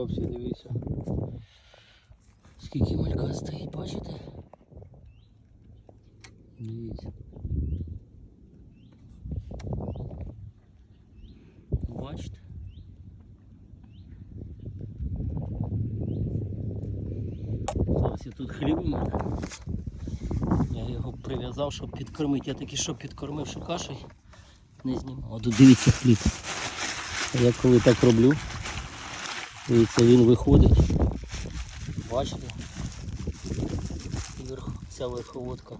Хлопці, дивіться. Скільки малька стоїть, бачите? Дивіться. Бачите? Хлопці, тут хліб у мене. Я його прив'язав, щоб підкормити. Я таки що підкормив, що кашею не знімав. От дивіться хліб. Я коли так роблю, дивіться, він виходить. Бачите? Верх- ця верховодка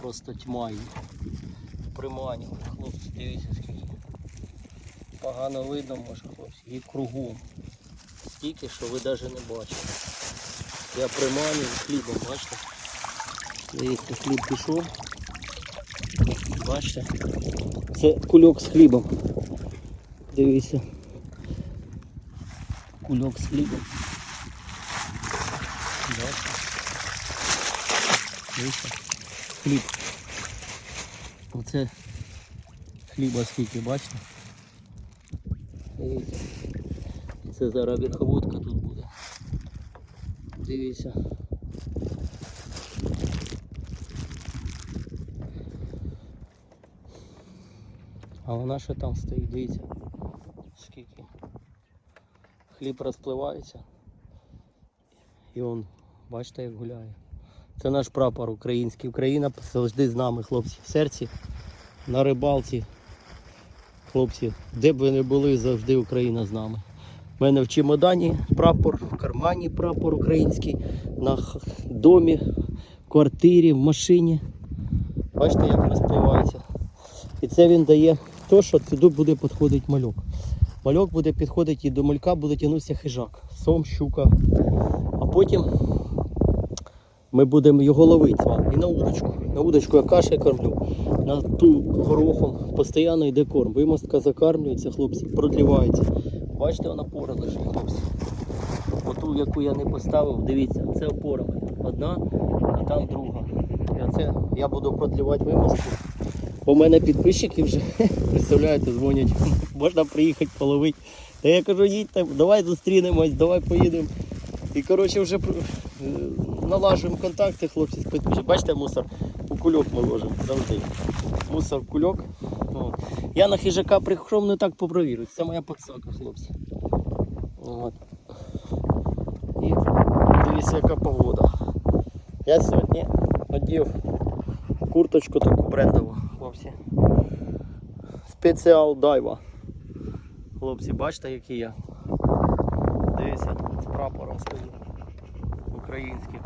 просто тьма її. Приманює. Хлопці, дивіться скільки. Погано видно може хлопці. І кругом. Стільки, що ви навіть не бачите. Я приманюю хлібом, бачите? Дивіться, хліб пішов. Бачите? Це кульок з хлібом. Дивіться. Кульок з хлібом. Бачите? Дивіться. Хліб. Оце хліба скільки, бачите? Дивіться. Це зараз верховодка тут буде. Дивіться. А вона ще там стоїть, дивіться. Хліб розпливається. І он, бачите, як гуляє. Це наш прапор український. Україна завжди з нами, хлопці. В серці, на рибалці. Хлопці, де б ви не були, завжди Україна з нами. У мене в чемодані прапор, в кармані прапор український, на домі, в квартирі, в машині. Бачите, як розпливається. І це він дає то, що туди буде підходити мальок. Мальок буде підходити і до малька буде тягнутися хижак, сом, щука. А потім ми будемо його ловити з вами. І на удочку. На удочку я каші кормлю. На ту горохом постійно йде корм. Вимостка закармлюється, хлопці, продлівається. Бачите, вона пора лежить, хлопці. Оту, яку я не поставив, дивіться, це опора. Одна, а там друга. І оце я буду продлівати вимостку. В мене підписчики вже, представляєте, дзвонять, можна приїхати половити. Та я кажу, їдьте, давай зустрінемось, давай поїдемо. І коротше вже е, налажуємо контакти, хлопці. Бачите, мусор у кульок ми ложимо завжди. Мусор кульок. От. Я на хижака прийшов не так попровірити. Це моя подсака, хлопці. От. І дивіться, яка погода. Я сьогодні одів курточку таку брендову, хлопці. Спеціал дайва. Хлопці, бачите, який я. Дивіться, з прапором стою. Український.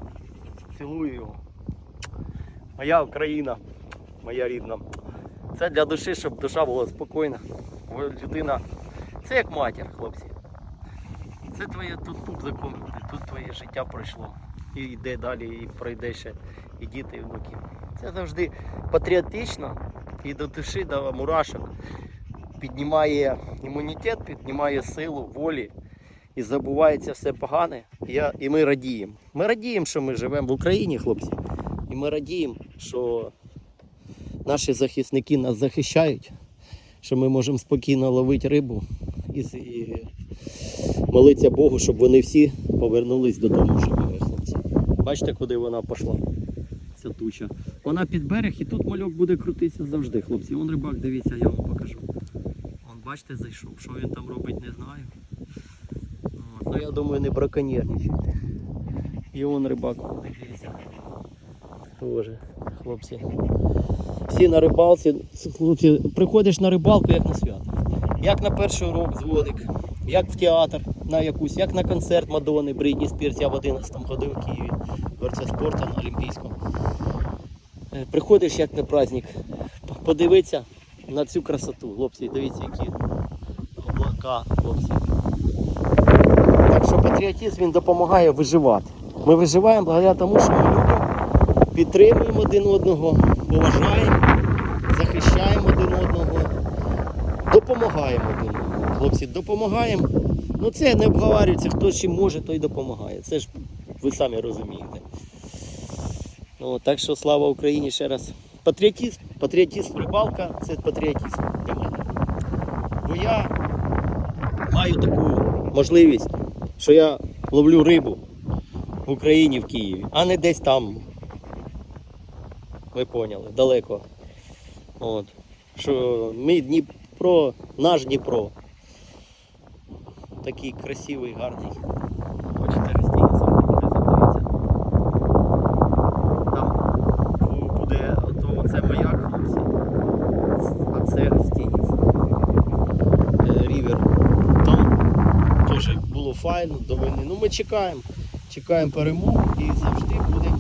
Цілую його. Моя Україна, моя рідна. Це для душі, щоб душа була спокійна. Бо Людина. Це як матір, хлопці. Це твоє тут закон, тут твоє життя пройшло. І йде далі, і пройде ще і діти, і внуки. Це завжди патріотично і до душі, до мурашок. Піднімає імунітет, піднімає силу, волі і забувається все погане. Я, і ми радіємо. Ми радіємо, що ми живемо в Україні, хлопці. І ми радіємо, що наші захисники нас захищають, що ми можемо спокійно ловити рибу і, і молитися Богу, щоб вони всі повернулись додому хлопці. Бачите, куди вона пішла? Ця туча. Вона під берег і тут мальок буде крутитися завжди, хлопці. Вон рибак, дивіться, я вам покажу. Вон, бачите, зайшов. Що він там робить, не знаю. От, Ну я думаю, не браконьєрничайте. І вон рибак дивіться. Боже, хлопці. Всі на рибалці, хлопці, приходиш на рибалку як на свято. Як на перший урок дзвоник, як в театр на якусь, як на концерт Мадони, Брідні Спірс, я в 11 ходив в Києві, дворця спорту на Олімпійському. Е, Приходиш як на праздник, подивитися на цю красоту. Хлопці, дивіться, які облака, хлопці. Так що патріотизм він допомагає виживати. Ми виживаємо благодаря тому, що ми любимо, підтримуємо один одного, поважаємо, захищаємо один одного, допомагаємо один одному. Хлопці, допомагаємо. Ну це не обговорюється, хто чим може, той допомагає. Це ж ви самі розумієте. Ну, так що слава Україні ще раз. Патріотизм, патріотизм рибалка це патріотизм для мене. Бо я маю таку можливість що я ловлю рибу в Україні, в Києві, а не десь там. Ви поняли, далеко. От. Що ми Дніпро, наш Дніпро. Такий красивий, гарний. Хочете гостиниця, подивіться. Там буде ото, це маяк, хлопці. А це гостиниця. Е, Рівер. Там теж було до війни. Ну ми чекаємо. Чекаємо перемогу і завжди будемо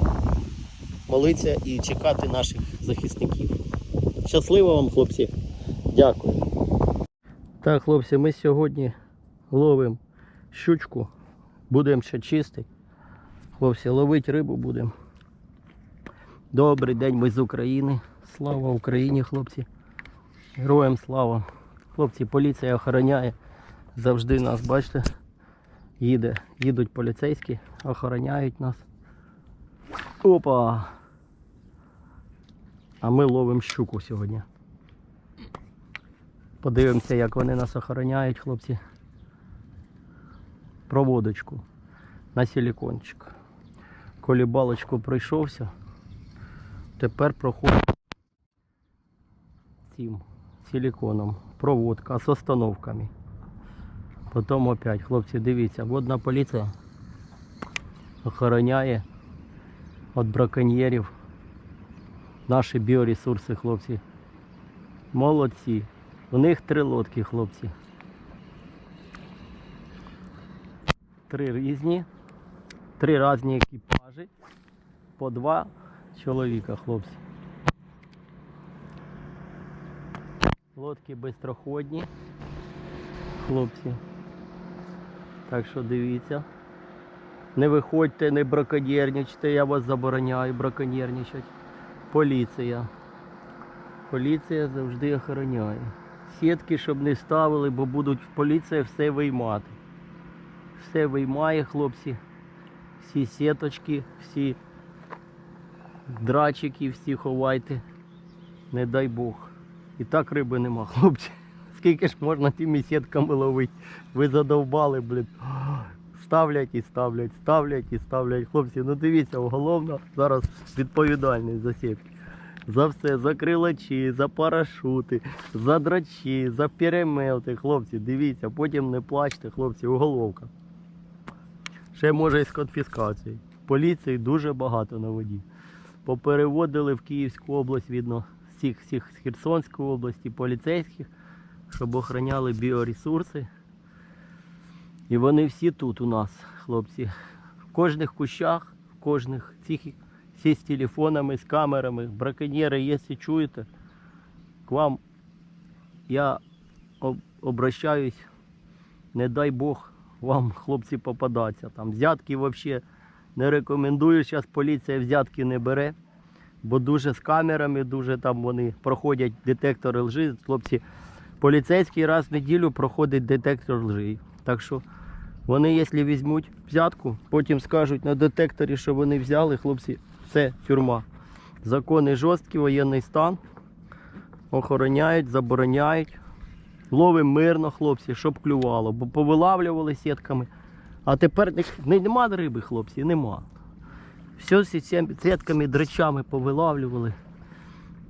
молитися і чекати наших захисників. Щасливо вам, хлопці. Дякую. Так, хлопці, ми сьогодні ловимо щучку. Будемо ще чистити. Хлопці, ловити рибу будемо. Добрий день, ми з України. Слава Україні, хлопці. Героям слава. Хлопці, поліція охороняє. Завжди нас, бачите, їде. Їдуть поліцейські, охороняють нас. Опа! А ми ловимо щуку сьогодні. Подивимося, як вони нас охороняють, хлопці. Проводочку на силікончик. Колібалочку пройшовся. Тепер проходить цим силиконом. Проводка з остановками. Потім опять, хлопці, дивіться, водна поліція охороняє від браконьєрів наші біоресурси, хлопці. Молодці. У них три лодки, хлопці. Три різні, три різні екіпажі, по два чоловіка, хлопці. Лодки бистроходні, хлопці. Так що дивіться. Не виходьте, не браконьєрничайте, я вас забороняю браконьєрничати. Поліція. Поліція завжди охороняє. Сітки, щоб не ставили, бо будуть поліція все виймати. Все виймає, хлопці. Всі сіточки, всі драчики, всі ховайте. Не дай Бог. І так риби нема, хлопці. Скільки ж можна тими сітками ловити? Ви задовбали, блін. Ставлять і ставлять, ставлять і ставлять. Хлопці, ну дивіться, уголовно зараз відповідальність за сітки. За все, за крилачі, за парашути, за драчі, за перемети. Хлопці, дивіться, потім не плачте, хлопці, уголовка. Ще може і з конфіскацією. Поліції дуже багато на воді. Попереводили в Київську область, видно, всіх, всіх з Херсонської області, поліцейських, щоб охороняли біоресурси. І вони всі тут у нас, хлопці. В кожних кущах, в кожних цих всі з телефонами, з камерами. Браконьєри, якщо чуєте, к вам я обращаюсь, не дай Бог вам, хлопці, попадаться. Там взятки взагалі не рекомендую. Зараз поліція взятки не бере, бо дуже з камерами, дуже там вони проходять детектори лжи. Хлопці, поліцейський раз в неділю проходить детектор лжи. Так що вони, якщо візьмуть взятку, потім скажуть на детекторі, що вони взяли, хлопці, все, тюрма. Закони жорсткі, воєнний стан. Охороняють, забороняють. Ловимо мирно, хлопці, щоб клювало, бо повилавлювали сітками. А тепер не- не- нема риби, хлопці, нема. Все з сітками, драчами повилавлювали.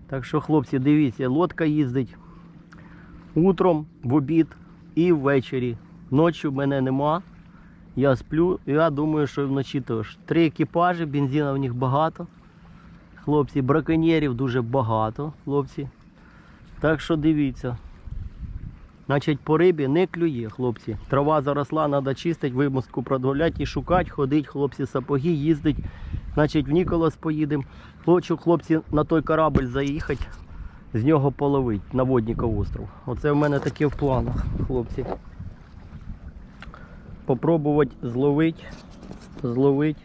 Так що, хлопці, дивіться, лодка їздить утром, в обід і ввечері. Ночі в мене нема. Я сплю, я думаю, що вночі теж. Три екіпажі, бензину в них багато. Хлопці, браконьєрів дуже багато, хлопці. Так що дивіться. Значить, по рибі не клює, хлопці. Трава заросла, треба чистити, вимостку продгуляти і шукати, ходити, хлопці, сапоги, їздить. Значить, в Ніколас поїдемо. Хочу, хлопці, на той корабль заїхати, з нього половити на Водніков остров. Оце в мене таке в планах, хлопці попробувати зловити, зловити.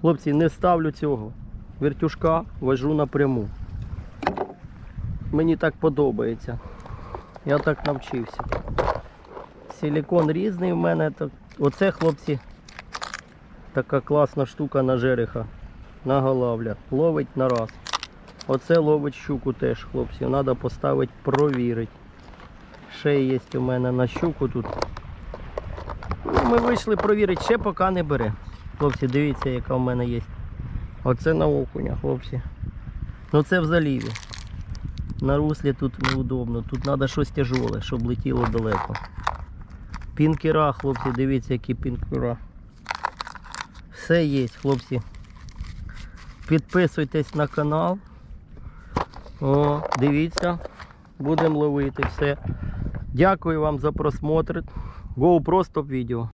Хлопці, не ставлю цього. Вертюшка вожу напряму. Мені так подобається. Я так навчився. Силікон різний в мене. Оце, хлопці, така класна штука на жереха. На голавля. Ловить на раз. Оце ловить щуку теж, хлопці. Треба поставити, провірити. Ще є у мене на щуку тут ми вийшли провірити, ще поки не бере. Хлопці, дивіться, яка в мене є. Оце на окуня, хлопці. Ну це в заліві. На руслі тут неудобно. Тут треба щось тяжоле, щоб летіло далеко. Пінкера, хлопці, дивіться, які пінкера. Все є, хлопці. Підписуйтесь на канал. О, дивіться. Будемо ловити все. Дякую вам за просмотр. GoPro Stop відео.